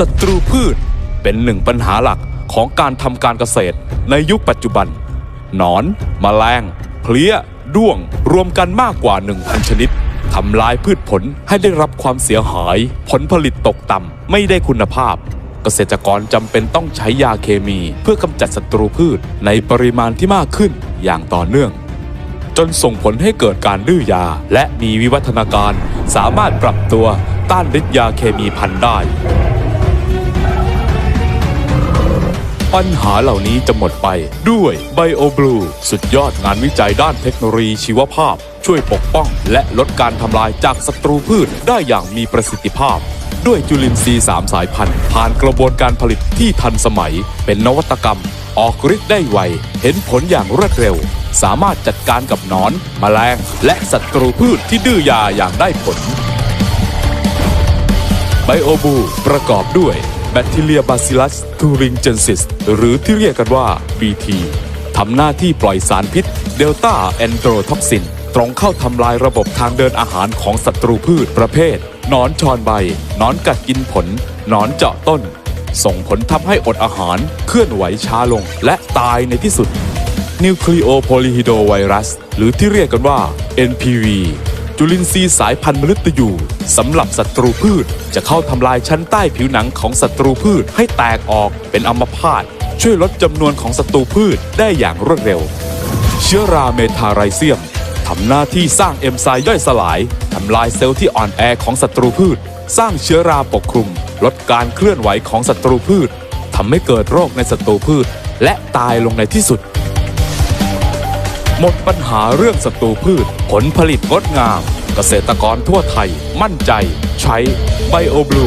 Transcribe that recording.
ศัตรูพืช เป็นหนึ่งปัญหาหลักของการทำการเกษตรในยุคปัจจุบัน หนอนมแมลง เพลี้ย ด้วง รวมกันมากกว่า 1,000 ชนิดทำลายพืชผลให้ได้รับความเสียหาย ผลผลิตตกต่ำไม่ได้คุณภาพ เกษตรกรจำเป็นต้องใช้ยาเคมี เพื่อกำจัดศัตรูพืชในปริมาณที่มากขึ้นอย่างต่อเนื่อง จนส่งผลให้เกิดการดื้อยา และมีวิวัฒนาการ สามารถปรับตัวต้านฤทธิ์ยาเคมีพันได้ ปัญหาเหล่านี้จะหมดไปด้วย BioBlue สุดยอดงานวิจัยด้านเทคโนโลยีชีวภาพ ช่วยปกป้อง และลดการทำลายจากศัตรูพืชได้อย่างมีประสิทธิภาพ ด้วยจุลินทรีย์3สายพันธุ์ ผ่านกระบวนการผลิตที่ทันสมัย เป็นนวัตกรรม ออกฤทธิ์ได้ไว เห็นผลอย่างรวดเร็ว สามารถจัดการกับหนอนแมลง และศัตรูพืชที่ดื้อยาอย่างได้ผลไบโอบูประกอบด้วย แบคทีเรียบาซิลัสทูริงเจนซิสหรือที่เรียกกันว่า BT ทำหน้าที่ปล่อยสารพิษเดลต้าแอนโดรท็อกซิน ตรงเข้าทำลายระบบทางเดินอาหารของศัตรูพืชประเภทนอนชอนใบนอนกัดกินผลนอนเจาะต้น ส่งผลทำให้อดอาหารเคลื่อนไหวช้าลงและตายในที่สุดนิวคลีโอโพลิฮิโดไวรัสหรือที่เรียกกันว่า NPV จุลินทรีย์สายพันธุ์มฤตยูสำหรับศัตรูพืช จะเข้าทำลายชั้นใต้ผิวหนังของศัตรูพืชให้แตกออกเป็นอัมพาตช่วยลดจำนวนของศัตรูพืชได้อย่างรวดเร็ว เชื้อราเมทาไรเซียมทำหน้าที่สร้างเอนไซม์ย่อยสลายทำลายเซลล์ที่อ่อนแอของศัตรูพืช สร้างเชื้อราปกคลุม ลดการเคลื่อนไหวของศัตรูพืชทำให้เกิดโรคในศัตรูพืช และตายลงในที่สุด หมดปัญหาเรื่องศัตรูพืช ผลผลิตงดงาม เกษตรกรทั่วไทยมั่นใจ ใช้ไบโอบลู